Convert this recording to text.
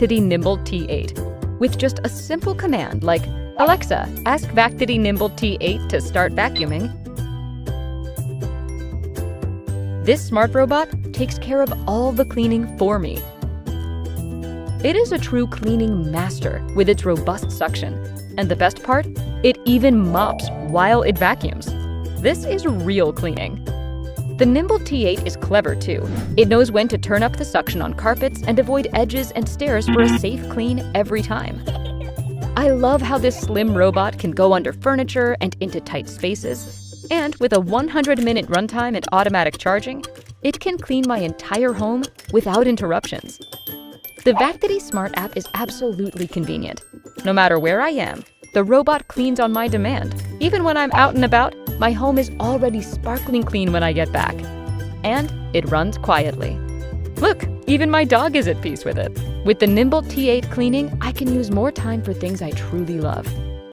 Vactity Nimble T8. With just a simple command like, Alexa, ask Vactity Nimble T8 to start vacuuming, this smart robot takes care of all the cleaning for me. It is a true cleaning master with its robust suction. And the best part? It even mops while it vacuums. This is real cleaning. The Nimble T8 is clever too. It knows when to turn up the suction on carpets and avoid edges and stairs for a safe clean every time. I love how this slim robot can go under furniture and into tight spaces. And with a 100 minute runtime and automatic charging, it can clean my entire home without interruptions. The Vactity Smart app is absolutely convenient. No matter where I am, the robot cleans on my demand. Even when I'm out and about, my home is already sparkling clean when I get back. And it runs quietly. Look, even my dog is at peace with it. With the Nimble T8 cleaning, I can use more time for things I truly love.